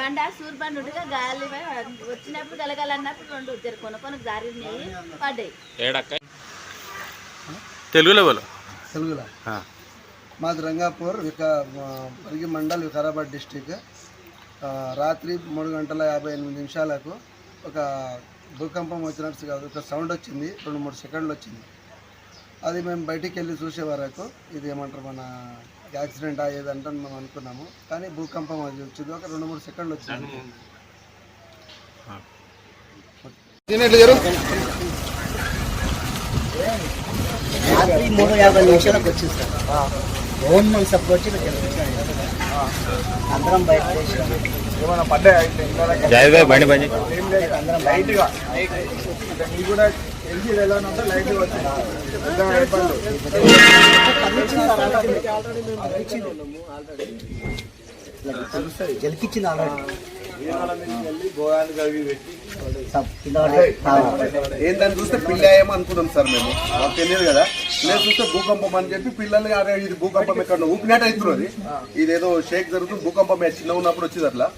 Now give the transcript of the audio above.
బండ సూర్ బండి ఉండగా గాలి వచ్చినప్పుడు గలగాలన్నప్పుడు రెండు జర కొనుక్కొని దారి పడ్డాయి. తెలుగులో తెలుగులో. మాది రంగాపూర్ ఇక పరిగి మండల్ వికారాబాద్ డిస్టిక్. రాత్రి మూడు గంటల యాభై ఎనిమిది నిమిషాలకు ఒక భూకంపం వచ్చినట్టు కాదు ఒక సౌండ్ వచ్చింది రెండు మూడు సెకండ్లు వచ్చింది. అది మేము బయటికి వెళ్ళి చూసే వరకు ఇది ఏమంటారు మన యాక్సిడెంట్ అయ్యేదంటే మనం అనుకున్నాము. కానీ భూకంపం అది వచ్చింది. ఒక రెండు మూడు సెకండ్లు వచ్చింది. రాత్రి మూడు యాభై నిమిషాలకు వచ్చింది సార్. ఓన్ మన వచ్చి అందరం బయట బండి బండి. అందరం బయట గెలిపించింది ఆల్రెడీ సబ్ ఆల్రెడీ ఏం దాన్ని చూస్తే పిల్ల అనుకున్నాం సార్ మేము. మాకు తెలియదు కదా. నేను చూస్తే భూకంపం అని చెప్పి పిల్లల్ని అరే ఇది భూకంపం ఎక్కడ ఊపినట్టు అవుతున్నది ఇదేదో షేక్ జరుగుతుంది భూకంపం చిన్న ఉన్నప్పుడు వచ్చింది అట్లా.